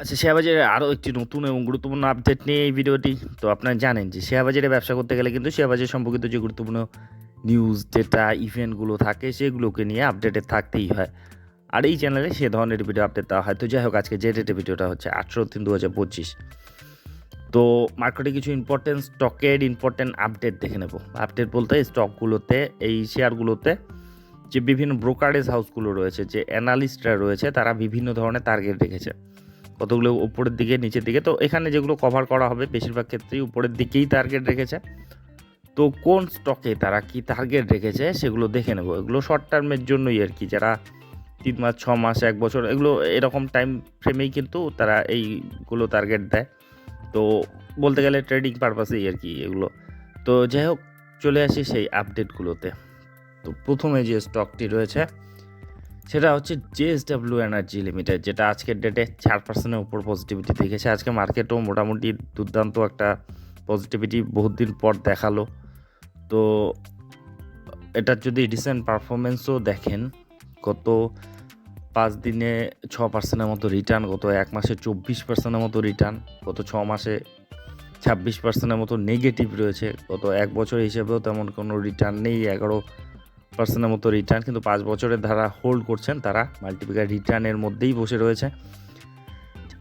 আচ্ছা শেয়ার বাজারে আরও একটি নতুন এবং গুরুত্বপূর্ণ আপডেট নিয়ে এই ভিডিওটি তো আপনারা জানেন যে শেয়ার বাজারে ব্যবসা করতে গেলে কিন্তু শেয়ার বাজার সম্পর্কিত যে গুরুত্বপূর্ণ নিউজ ডেটা ইভেন্টগুলো থাকে, সেগুলোকে নিয়ে আপডেটেড থাকতেই হয়। আর এই চ্যানেলে সে ধরনের ভিডিও আপডেট দেওয়া হয়। তো যাই হোক, আজকে যে ডেটে ভিডিওটা হচ্ছে, আঠেরো তিন দু হাজার পঁচিশ। তো মার্কেটে কিছু ইম্পর্টেন্ট স্টকের ইম্পর্টেন্ট আপডেট দেখে নেব। আপডেট বলতে স্টকগুলোতে এই শেয়ারগুলোতে যে বিভিন্ন ব্রোকারেজ হাউসগুলো রয়েছে, যে অ্যানালিস্টরা রয়েছে, তারা বিভিন্ন ধরনের টার্গেট রেখেছে। কতগুলো উপরের দিকে, নিচের দিকে। তো এখানে যেগুলো কভার করা হবে, বেশিরভাগ ক্ষেত্রেই উপরের দিকেই টার্গেট রেখেছে। তো কোন স্টকে তারা কি টার্গেট রেখেছে, সেগুলো দেখে নেব। এগুলো শর্ট টার্মের জন্যই আর কি। যারা তিন মাস, ছ মাস, এক বছর, এগুলো এরকম টাইম ফ্রেমেই কিন্তু তারা এইগুলো টার্গেট দেয়। তো বলতে গেলে ট্রেডিং পারপাসেই আর কি এগুলো। তো যাই হোক, চলে আসি সেই আপডেটগুলোতে তো প্রথমে যে স্টকটি রয়েছে সেটা হচ্ছে জেএসডাব্লিউ এনার্জি লিমিটেড যেটা আজকের ডেটে চার পার্সেন্টের উপর পজিটিভিটি দেখেছে। আজকে মার্কেটও মোটামুটি দুর্দান্ত একটা পজিটিভিটি বহুত দিন পর দেখাল। তো এটার যদি রিসেন্ট পারফরমেন্সও দেখেন, গত পাঁচ দিনে ছ পার্সেন্টের মতো রিটার্ন গত এক মাসে চব্বিশ পার্সেন্টের মতো রিটার্ন গত ছ মাসে ছাব্বিশ পার্সেন্টের মতো নেগেটিভ রয়েছে। গত এক বছর হিসেবেও তেমন কোনো রিটার্ন নেই, এগারো পার্সেন্টের মতো রিটার্ন, কিন্তু পাঁচ বছরের ধারা হোল্ড করছেন তারা। মাল্টিপ্লিকার রিটার্নের মধ্যেই বসে রয়েছে।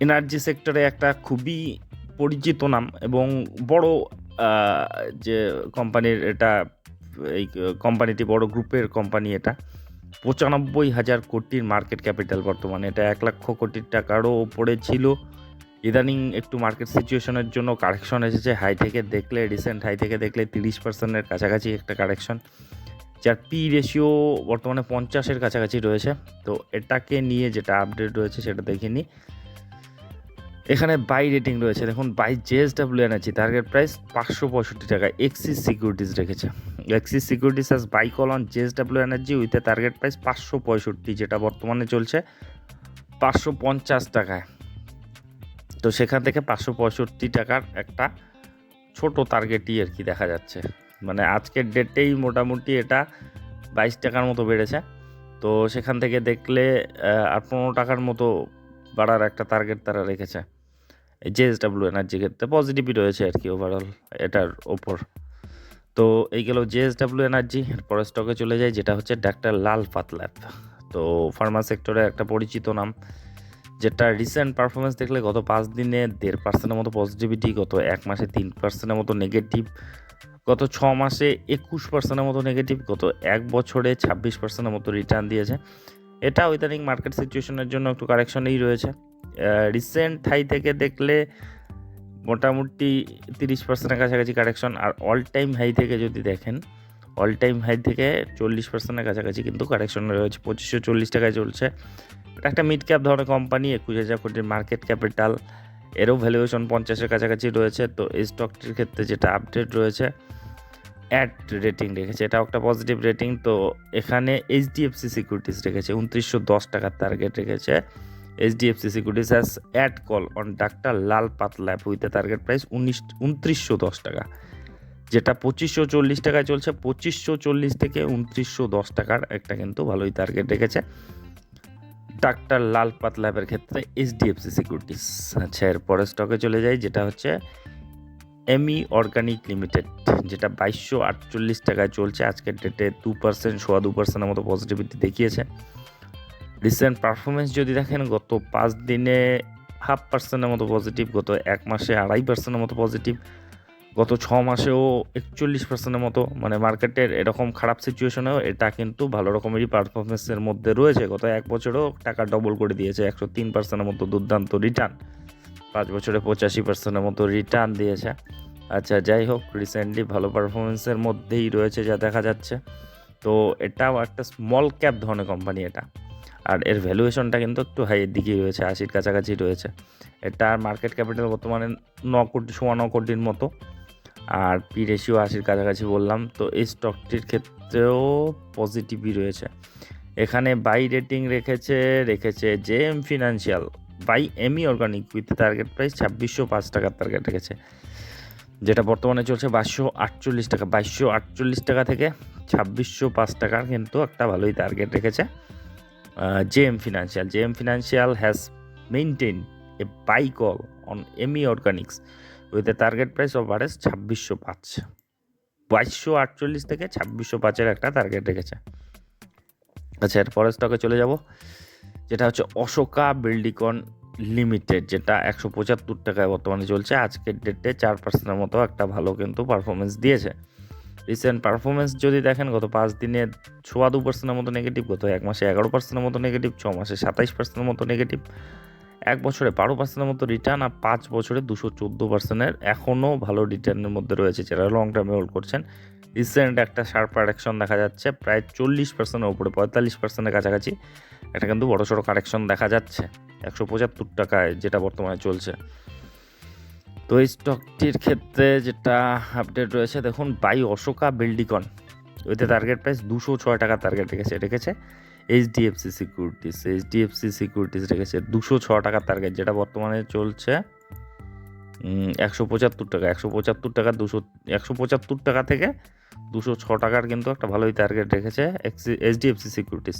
এনার্জি সেক্টরে একটা খুবই পরিচিত নাম এবং বড় যে কোম্পানির এটা, এই কোম্পানিটি, বড় গ্রুপের কোম্পানি এটা। পঁচানব্বই হাজার কোটির মার্কেট ক্যাপিটাল বর্তমানে। এটা এক লক্ষ কোটির টাকারও ওপরে ছিল। ইদানিং একটু মার্কেট সিচুয়েশনের জন্য কারেকশন এসেছে। হাই থেকে দেখলে, রিসেন্ট হাই থেকে দেখলে তিরিশ পার্সেন্টের কাছাকাছি একটা কারেকশন। যার পি রেশিও বর্তমানে পঞ্চাশের কাছাকাছি রয়েছে। তো এটাকে নিয়ে যেটা আপডেট রয়েছে সেটা দেখে নিই। এখানে বাই রেটিং রয়েছে। দেখুন buy JSW Energy target price পাঁচশো পঁয়ষট্টি টাকা। এক্সিস সিকিউরিটিজ রেখেছে। Axis Securities has buy call on JSW Energy with a target price পাঁচশো পঁয়ষট্টি, যেটা বর্তমানে চলছে পাঁচশো পঞ্চাশ টাকায়। তো সেখান থেকে পাঁচশো পঁয়ষট্টি টাকার একটা ছোট টার্গেটই আর কি দেখা যাচ্ছে। মানে আজকের ডেটেই মোটামুটি এটা বাইশ টাকার মতো বেড়েছে। তো সেখান থেকে দেখলে আর পনেরো টাকার মতো বাড়ার একটা টার্গেট তারা রেখেছে। জেএসডাব্লিউ এনার্জি ক্ষেত্রে পজিটিভই রয়েছে আর কি ওভারঅল এটার ওপর। তো এই গেল জেএসডাব্লিউ এনার্জি পরের স্টকে চলে যায় যেটা হচ্ছে ডাক্তার লাল পাতল্যাব তো ফার্মা সেক্টরে একটা পরিচিত নাম, যেটা রিসেন্ট পারফরমেন্স দেখলে গত পাঁচ দিনে দেড় পার্সেন্টের মতো পজিটিভিটি গত এক মাসে তিন পার্সেন্টের মতো নেগেটিভ গত ছ মাসে একুশ পার্সেন্টের মতো নেগেটিভ গত এক বছরে ছাব্বিশ পার্সেন্টের মতো রিটার্ন দিয়েছে। এটা ইদানিং মার্কেট সিচুয়েশনের জন্য একটু কারেকশনেই রয়েছে। রিসেন্ট হাই থেকে দেখলে মোটামুটি তিরিশ পার্সেন্টের কাছাকাছি কারেকশন আর অল টাইম হাই থেকে যদি দেখেন অল টাইম হাই থেকে চল্লিশ পার্সেন্টের কাছাকাছি কিন্তু কারেকশন রয়েছে। পঁচিশশো চল্লিশ টাকায় চলছে। একটা মিড ক্যাপ ধরনের কোম্পানি একুশ হাজার কোটির মার্কেট ক্যাপিটাল এরও ভ্যালুয়েশন পঞ্চাশের কাছাকাছি রয়েছে। তো এই স্টকটির ক্ষেত্রে যেটা আপডেট রয়েছে অ্যাড রেটিং রেখেছে। এটাও একটা পজিটিভ রেটিং তো এখানে এইচডিএফসি সিকিউরিটিস রেখেছে, উনত্রিশশো দশ টাকার টার্গেট রেখেছে। HDFC Securities as add call on doctor Lal PathLab with target price উনিশ উনত্রিশশো দশ টাকা। যেটা পঁচিশশো চল্লিশ টাকায় চলছে, পঁচিশশো চল্লিশ থেকে উনত্রিশশো দশ টাকার একটা কিন্তু ভালোই টার্গেট রেখেছে। ডাক্তার লাল পাতল্যাবের ক্ষেত্রে এইচডিএফসি সিকিউরিটিস আচ্ছা এর পরের স্টকে চলে যাই, যেটা হচ্ছে এমি অর্গানিক লিমিটেড, যেটা বাইশশো আটচল্লিশ টাকায় চলছে। আজকের ডেটে দু পার্সেন্ট সোয়া দু পার্সেন্টের মতো পজিটিভিটি দেখিয়েছে। রিসেন্ট পারফরমেন্স যদি দেখেন, গত পাঁচ দিনে হাফ পার্সেন্টের মতো পজিটিভ গত এক মাসে আড়াই পার্সেন্টের মতো পজিটিভ গত ছ মাসেও একচল্লিশ পার্সেন্টের মতো। মানে মার্কেটের এরকম খারাপ সিচুয়েশনেও এটা কিন্তু ভালো রকমেরই পারফরমেন্সের মধ্যে রয়েছে। গত এক বছরেও টাকা ডবল করে দিয়েছে, একশো তিন পার্সেন্টের মতো দুর্দান্ত রিটার্ন পাঁচ বছরে পঁচাশি পার্সেন্টের মতো রিটার্ন দিয়েছে। আচ্ছা যাই হোক রিসেন্টলি ভালো পারফরমেন্সের মধ্যেই রয়েছে যা দেখা যাচ্ছে। তো এটাও একটা স্মল ক্যাপ ধরনের কোম্পানি এটা। আর এর ভ্যালুয়েশনটা কিন্তু একটু হাইয়ের দিকেই রয়েছে, আশির কাছাকাছি রয়েছে। এটার মার্কেট ক্যাপিটাল বর্তমানে ন কোটি, সোয়া ন কোটির মতো। আর পি রেশিও আশির কাছাকাছি বললাম, তো এই স্টকটির ক্ষেত্রেও পজিটিভই রয়েছে। এখানে বাই রেটিং রেখেছে রেখেছে J M financial buy Ami organic with target price ছাব্বিশশো পাঁচ টাকার টার্গেট রেখেছে। যেটা বর্তমানে চলছে বাইশশো আটচল্লিশ টাকা। বাইশশো আটচল্লিশ টাকা থেকে ছাব্বিশশো পাঁচ টাকার কিন্তু একটা ভালোই টার্গেট রেখেছে J M financial. J M financial has maintain a buy call on Ami Organics with a target price of RS ছাব্বিশশো পাঁচ। বাইশশো আটচল্লিশ থেকে ছাব্বিশশো পাঁচের একটা টার্গেট রেখেছে। আচ্ছা এর পরের স্টকে চলে যাব। যেটা হচ্ছে অশোকা বিল্ডিকন লিমিটেড, যেটা একশো পঁচাত্তর টাকায় বর্তমানে চলছে। আজকের ডেটে চার পার্সেন্টের মতো একটা ভালো কিন্তু পারফরমেন্স দিয়েছে। রিসেন্ট পারফরমেন্স যদি দেখেন, গত পাঁচ দিনে ছোয়া দু পার্সেন্টের মতো নেগেটিভ গত এক মাসে এগারো পার্সেন্টের মতো নেগেটিভ ছ মাসে সাতাইশ পার্সেন্টের মতো নেগেটিভ এক বছরে বারো পার্সেন্টের মতো রিটার্ন আর পাঁচ বছরে দুশো চোদ্দ পার্সেন্টের এখনও ভালো রিটার্নের মধ্যে রয়েছে, যারা লং টার্মে হোল্ড করছেন। রিসেন্ট একটা শার্প কারেকশন দেখা যাচ্ছে, প্রায় চল্লিশ পার্সেন্টের উপরে, পঁয়তাল্লিশ পার্সেন্টের কাছাকাছি। এটা কিন্তু বড় সড়ো কারেকশন দেখা যাচ্ছে। একশো পঁচাত্তর টাকায় যেটা বর্তমানে চলছে। তো এই স্টকটির ক্ষেত্রে যেটা আপডেট রয়েছে, দেখুন, বাই অশোকা বিল্ডিকন ওইতে টার্গেট প্রাইস দুশো ছয় টাকা টার্গেট রেখেছে। রেখেছে এইচডিএফসি সিকিউরিটিস এইচডিএফসি সিকিউরিটিস রেখেছে দুশো ছ টাকার টার্গেট যেটা বর্তমানে চলছে একশো পঁচাত্তর টাকা। একশো পঁচাত্তর টাকা দুশো, একশো পঁচাত্তর টাকা থেকে দুশো ছ টাকার কিন্তু একটা ভালোই টার্গেট রেখেছে HDFC Securities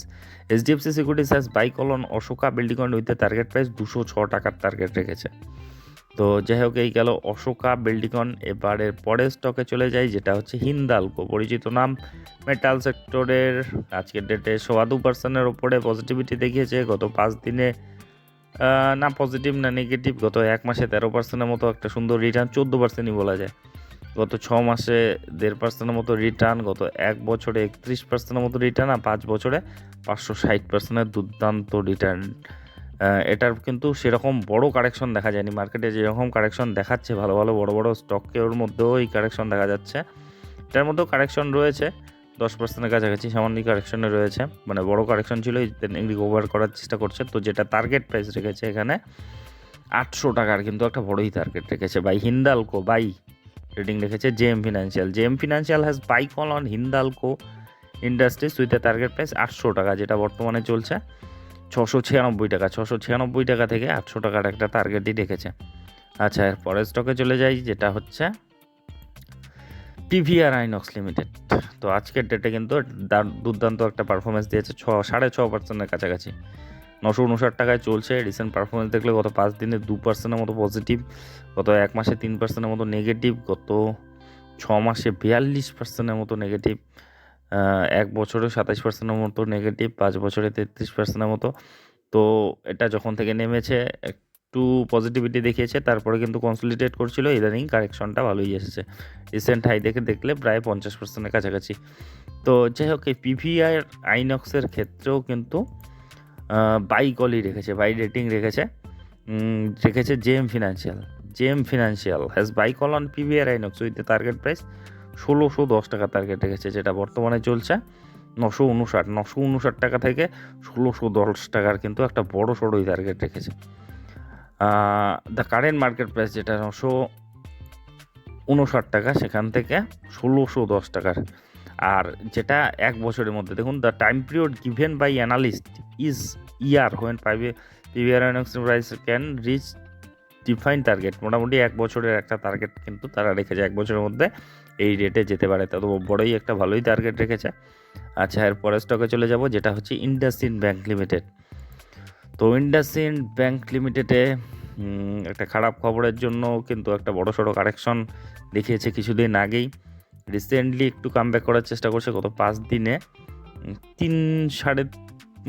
HDFC Securities has buy call on Ashoka building with target price দুশো ছ টাকার টার্গেট রেখেছে। তো যাই হোক, এই গেল অশোকা বিল্ডিকন এবারের পরের স্টকে চলে যাই, যেটা হচ্ছে হিন্দালকো পরিচিত নাম মেটাল সেক্টরের আজকের ডেটে সোয়া দু পার্সেন্টের ওপরে পজিটিভিটি দেখিয়েছে। গত পাঁচ দিনে না পজিটিভ না নেগেটিভ গত এক মাসে তেরো পার্সেন্টের মতো একটা সুন্দর রিটার্ন চোদ্দ পার্সেন্টই বলা যায়। গত ছ মাসে দেড় পার্সেন্টের মতো রিটার্ন গত এক বছরে একত্রিশ পার্সেন্টের মতো রিটার্ন আর পাঁচ বছরে পাঁচশো ষাট পার্সেন্টের দুর্দান্ত রিটার্ন এটার কিন্তু সেরকম বড় কারেকশন দেখা যায়নি। মার্কেটে যেরকম কারেকশন দেখাচ্ছে, ভালো ভালো বড় বড় স্টকের মধ্যেও এই কারেকশন দেখা যাচ্ছে। এটার মধ্যেও কারেকশন রয়েছে, দশ পার্সেন্টের কাছাকাছি সামান্য কারেকশনে রয়েছে। মানে বড় কারেকশন ছিল রিকভার করার চেষ্টা করছে। তো যেটা টার্গেট প্রাইস রেখেছে এখানে আটশো টাকার কিন্তু একটা বড়ই টার্গেট রেখেছে। বাই হিন্দালকো বাই রেটিং রেখেছে JM financial. JM financial has buy call on Hindalco Industries with a target price আটশো টাকা, যেটা বর্তমানে চলছে ছশো ছিয়ানব্বই টাকা। ছশো ছিয়ানব্বই টাকা থেকে আটশো টাকার একটা টার্গেটই রেখেছে। আচ্ছা এর পরের স্টকে চলে যাই, যেটা হচ্ছে পিভিআর আইনক্স লিমিটেড তো আজকের ডেটে কিন্তু দার- দুর্দান্ত একটা পারফরমেন্স দিয়েছে ছ সাড়ে ছ পার্সেন্টের কাছাকাছি। নশো উনষাট টাকায় চলছে। রিসেন্ট পারফরমেন্স দেখলে গত পাঁচ দিনে দু পার্সেন্টের মতো পজিটিভ গত এক মাসে তিন পার্সেন্টের মতো নেগেটিভ গত ছ মাসে বিয়াল্লিশ পার্সেন্টের মতো নেগেটিভ এক বছরে সাতাশ পার্সেন্টের মতো নেগেটিভ পাঁচ বছরে তেত্রিশ পার্সেন্টের মতো। তো এটা যখন থেকে নেমেছে, একটু পজিটিভিটি দেখিয়েছে, তারপরে কিন্তু কনসলিডেট করছিল, ইদানিং কারেকশনটা ভালোই এসেছে। রিসেন্ট হাই দেখে দেখলে প্রায় পঞ্চাশ পার্সেন্টের কাছাকাছি। তো যাই হোক, এই পিভিআই আইনক্সের ক্ষেত্রেও কিন্তু বাই কলই রেখেছে বাই রেটিং রেখেছে। রেখেছে JM financial JM financial has buy call on PVR INOX with the target price ষোলোশো দশ টাকা টার্গেট রেখেছে, যেটা বর্তমানে চলছে নশো উনষাট। নশো উনষাট টাকা থেকে ষোলোশো দশ টাকার কিন্তু একটা বড় সড়োই টার্গেট রেখেছে। দ্য কারেন্ট মার্কেট প্রাইস যেটা নশো উনষাট টাকা, সেখান থেকে ষোলোশো দশ টাকার আর যেটা এক বছরের মধ্যে, দেখুন the time period given by analyst is year when পাইভে PVR price can reach define target মোটামুটি এক বছরের একটা টার্গেট কিন্তু তারা রেখেছে এক বছরের মধ্যে। এই রেটে যেতে পারে। তত বড়ই একটা ভালোই টার্গেট রেখেছে। আচ্ছা এর পরের স্টকে চলে যাব, যেটা হচ্ছে ইন্ডাসইন্ড ব্যাংক লিমিটেড তো ইন্ডাসইন্ড ব্যাংক লিমিটেডে একটা খারাপ খবরের জন্য কিন্তু একটা বড় সড়ো কারেকশন দেখিয়েছে কিছুদিন আগেই। রিসেন্টলি একটু কামব্যাক করার চেষ্টা করছে গত পাঁচ দিনে। তিন সাড়ে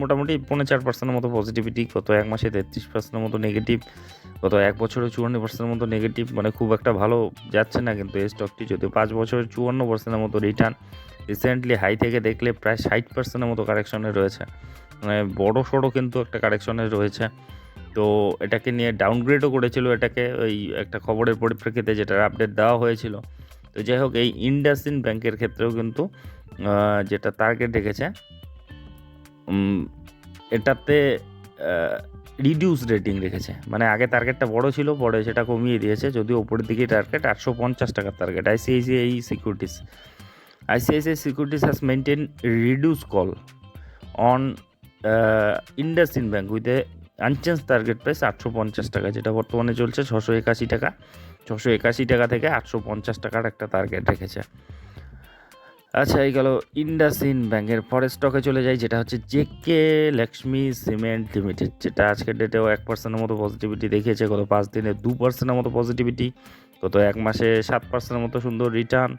মোটামুটি পৌনে চার পার্সেন্টের মতো পজিটিভিটি গত এক মাসে তেত্রিশ পার্সেন্টের মতো নেগেটিভ গত এক বছরে চুয়ান্ন পার্সেন্টের মতো নেগেটিভ মানে খুব একটা ভালো যাচ্ছে না কিন্তু এই স্টকটি যদিও পাঁচ বছরে চুয়ান্ন পার্সেন্টের মতো রিটার্ন রিসেন্টলি হাই থেকে দেখলে প্রায় ষাট পার্সেন্টের মতো কারেকশনে রয়েছে। মানে বড় সড়ো কিন্তু একটা কারেকশনে রয়েছে। তো এটাকে নিয়ে ডাউনগ্রেডও করেছিল এটাকে, ওই একটা খবরের পরিপ্রেক্ষিতে যেটার আপডেট দেওয়া হয়েছিল। তো যাই হোক এই ইন্ডাসইন ব্যাংকের ক্ষেত্রেও কিন্তু যেটা টার্গেট রেখেছে এটাতে রিডিউস রেটিং রেখেছে। মানে আগে টার্গেটটা বড় ছিল, পরে সেটা কমিয়ে দিয়েছে। যদিও উপরের দিকে টার্গেট আটশো পঞ্চাশ টাকার target ICICI Securities ICICI Securities has maintain reduce call on IndusInd bank with a unchange target price আটশো পঞ্চাশ টাকা, যেটা বর্তমানে চলছে ছশো একাশি টাকা। ছশো একাশি টাকা থেকে আটশো পঞ্চাশ টাকার একটা টার্গেট রেখেছে। আচ্ছা এই গেল ইন্ডাসিন ব্যাংকের পরের স্টকে চলে যাই, যেটা হচ্ছে জেকে লক্ষ্মী সিমেন্ট লিমিটেড যেটা আজকের ডেটেও এক পার্সেন্টের মতো পজিটিভিটি দেখিয়েছে, গত পাঁচ দিনে দু পার্সেন্টের মতো পজিটিভিটি গত এক মাসে সাত পার্সেন্টের মতো সুন্দর রিটার্ন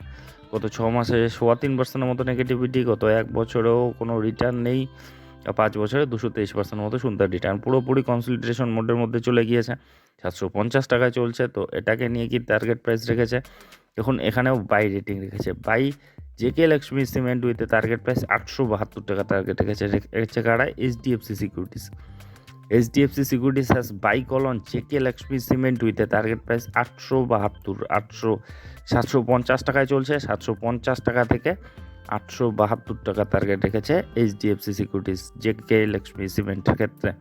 গত ছ মাসে সোয়া তিন পার্সেন্টের মতো নেগেটিভিটি গত এক বছরেও কোনো রিটার্ন নেই। পাঁচ বছরে দুশো তেইশ পার্সেন্ট মতো সুন্দর রিটার্ন পুরোপুরি কনসলিডেশন মোডের মধ্যে চলে গিয়েছে। সাতশো পঞ্চাশ টাকায় চলছে, তো এটাকে নিয়ে কি টার্গেট প্রাইস রেখেছে? দেখুন, এখানেও বাই রেটিং রেখেছে। Buy JK Lakshmi cement with target price আটশো বাহাত্তর টাকা টার্গেট রেখেছে। রেখেছে কারা? HDFC Securities HDFC Securities has buy call on JK Lakshmi cement with target price আটশো বাহাত্তর, আটশো সাতশো পঞ্চাশ টাকায় চলছে। সাতশো পঞ্চাশ টাকা থেকে আটশো বাহাত্তর টাকা টার্গেট রেখেছে এইচডিএফসি সিকিউরিটিস জেকে লক্ষ্মী সিমেন্টের ক্ষেত্রে।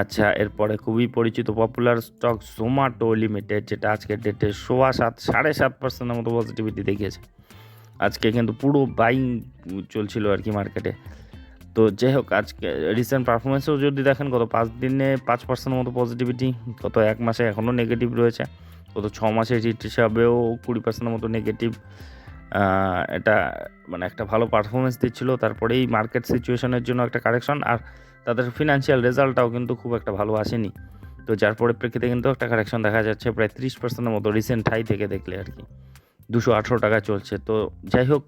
আচ্ছা এরপরে খুবই পরিচিত পপুলার স্টক জোম্যাটো লিমিটেড যেটা আজকের ডেটে সোয়া সাত, সাড়ে সাত পার্সেন্টের মতো পজিটিভিটি দেখিয়েছে। আজকে কিন্তু পুরো বাইং চলছিল আর কি মার্কেটে তো যাই হোক, আজকে রিসেন্ট পারফরমেন্সও যদি দেখেন, গত পাঁচ দিনে পাঁচ পার্সেন্টের মতো পজিটিভিটি গত এক মাসে এখনও নেগেটিভ রয়েছে। গত ছ মাসের হিট হিসাবেও কুড়ি পার্সেন্টের মতো নেগেটিভ এটা মানে একটা ভালো পারফরমেন্স দিচ্ছিল। তারপরেই মার্কেট সিচুয়েশনের জন্য একটা কারেকশন আর তাদের ফিনান্সিয়াল রেজাল্টটাও কিন্তু খুব একটা ভালো আসেনি। তো যার পরিপ্রেক্ষিতে কিন্তু একটা কারেকশন দেখা যাচ্ছে, প্রায় ত্রিশ পার্সেন্টের মতো রিসেন্ট হাই থেকে দেখলে আর কি। দুশো আঠেরো টাকা চলছে। তো যাই হোক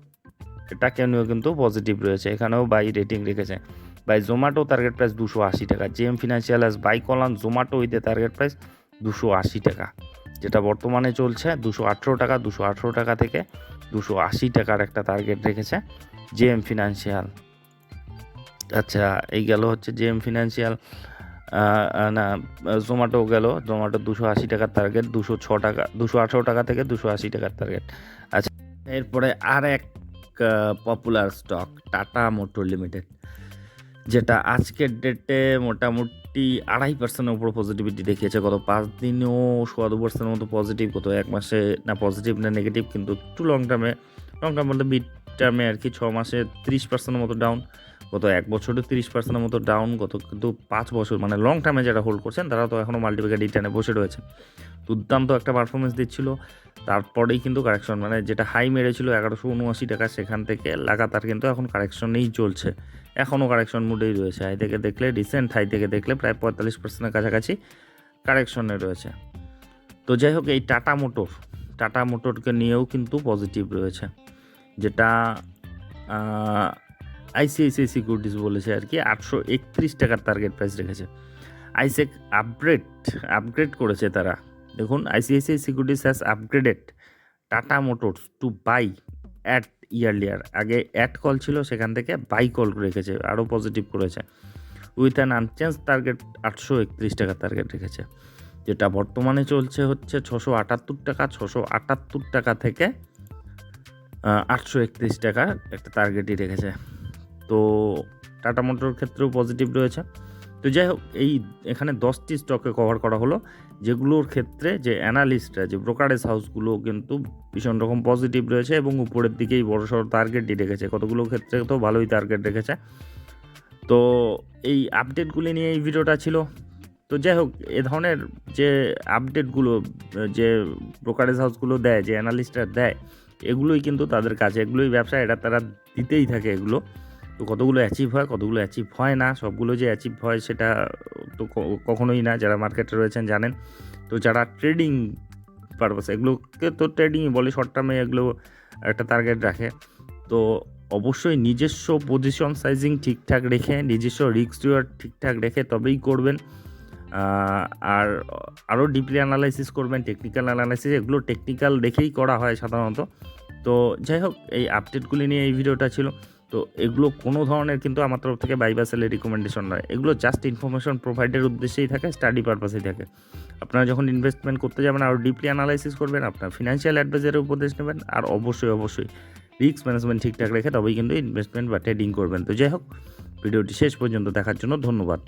এটাকে নিয়েও কিন্তু পজিটিভ রয়েছে। এখানেও বাই রেটিং রেখেছে। বাই জোম্যাটো টার্গেট প্রাইস দুশো আশি টাকা। JM financial as buy call on Zomato with target price দুশো আশি টাকা। যেটা বর্তমানে চলছে দুশো আঠেরো টাকা, দুশো আঠেরো টাকা থেকে দুশো আশি টাকার একটা টার্গেট রেখেছে জে এম ফিনান্সিয়াল আচ্ছা এই গেল হচ্ছে জে এম ফিনান্সিয়াল না জোম্যাটো গেল জোম্যাটো দুশো আশি টাকার টার্গেট দুশো ছ টাকা, দুশো আঠারো টাকা থেকে দুশো আশি টাকার টার্গেট আচ্ছা এরপরে আর এক popular stock Tata motor limited যেটা আজকের ডেটে মোটামুটি আড়াই পার্সেন্টের উপর পজিটিভিটি দেখিয়েছে। গত পাঁচ দিনেও সোয়া দু পার্সেন্টের মতো পজিটিভ গত এক মাসে না পজিটিভ না নেগেটিভ কিন্তু একটু লং টার্মে লং টার্ম বলতে মিড টার্মে আর কি ছ মাসে ত্রিশ পার্সেন্টের মতো ডাউন গত এক বছরে তিরিশ পার্সেন্টের মতো ডাউন গত কিন্তু পাঁচ বছর মানে লং টার্মে যারা হোল্ড করছেন, তারা তো এখনও মাল্টিপ্যাকেট রিটার্নে বসে রয়েছে। দুর্দান্ত একটা পারফরমেন্স দিচ্ছিল। তারপরেই কিন্তু কারেকশন মানে যেটা হাই মেরেছিল এগারোশো উনআশি টাকা, সেখান থেকে লাগাতার কিন্তু এখন কারেকশনেই চলছে। এখনও কারেকশন মুডেই রয়েছে। হাই থেকে দেখলে রিসেন্ট হাই থেকে দেখলে প্রায় পঁয়তাল্লিশ পার্সেন্টের কাছাকাছি কারেকশনে রয়েছে। তো যাই হোক, এই টাটা মোটর, টাটা মোটরকে নিয়েও কিন্তু পজিটিভ রয়েছে। যেটা আইসিআইসিআই সিকিউরিটিস বলেছে আর কি, আটশো একত্রিশ টাকার টার্গেট প্রাইস রেখেছে। আইসেক আপগ্রেড আপগ্রেড করেছে তারা। দেখুন ICICI Securities has upgraded Tata Motors to buy at earlier আগে অ্যাট কল ছিল, সেখান থেকে বাই কল রেখেছে, আরও পজিটিভ করেছে। উইথ অ্যান আনচেঞ্জ টার্গেট আটশো একত্রিশ টাকার টার্গেট রেখেছে। যেটা বর্তমানে চলছে হচ্ছে ছশো আটাত্তর টাকা, ছশো আটাত্তর টাকা থেকে আটশো একত্রিশ টাকার একটা টার্গেটই রেখেছে। তো টাটা মোটর ক্ষেত্রেও পজিটিভ রয়েছে। তো যাই হোক, এই এখানে দশটি স্টকে কভার করা হলো, যেগুলোর ক্ষেত্রে যে অ্যানালিস্টরা যে ব্রোকারেজ হাউসগুলো কিন্তু ভীষণ রকম পজিটিভ রয়েছে এবং উপরের দিকেই বড় সড়ো টার্গেটই রেখেছে। কতগুলো ক্ষেত্রে তো ভালোই টার্গেট রেখেছে। তো এই আপডেটগুলি নিয়ে এই ভিডিওটা ছিল। তো যাই হোক, এ ধরনের যে আপডেটগুলো যে ব্রোকারেজ হাউসগুলো দেয়, যে অ্যানালিস্টরা দেয়, এগুলোই কিন্তু তাদের কাছে এগুলোই ব্যবসা, এটা তারা দিতেই থাকে এগুলো। তো কতগুলো অ্যাচিভ হয়, কতগুলো অ্যাচিভ হয় না, সবগুলো যে অ্যাচিভ হয় সেটা তো কখনোই না, যারা মার্কেটে রয়েছেন জানেন। তো যারা ট্রেডিং পারপাস এগুলোকে তো ট্রেডিংই বলে শর্ট টার্মে এগুলো একটা টার্গেট রাখে। তো অবশ্যই নিজস্ব পজিশন সাইজিং ঠিকঠাক রেখে, নিজস্ব রিক্স রিওয়ার্ড ঠিকঠাক রেখে তবেই করবেন। আর আরও ডিপলি অ্যানালাইসিস করবেন টেকনিক্যাল অ্যানালাইসিস এগুলো টেকনিক্যাল দেখেই করা হয় সাধারণত। তো যাই হোক, এই আপডেটগুলি নিয়ে এই ভিডিওটা ছিল। তো এগুলো কোনো ধরনের কিন্তু আমার তরফ থেকে বাইবা সেলের রিকমেন্ডেশন নয়। এগুলো জাস্ট ইনফরমেশন প্রোভাইডের উদ্দেশ্যেই থাকে স্টাডি পারপাসেই থাকে। আপনারা যখন ইনভেস্টমেন্ট করতে যাবেন আরও ডিপলি অ্যানালাইসিস করবেন, আপনার ফিনান্সিয়াল অ্যাডভাইজারের উপদেশ নেবেন, আর অবশ্যই অবশ্যই রিস্ক ম্যানেজমেন্ট ঠিকঠাক রেখে তবেই কিন্তু ইনভেস্টমেন্ট বা ট্রেডিং করবেন। তো যাই হোক, ভিডিওটি শেষ পর্যন্ত দেখার জন্য ধন্যবাদ।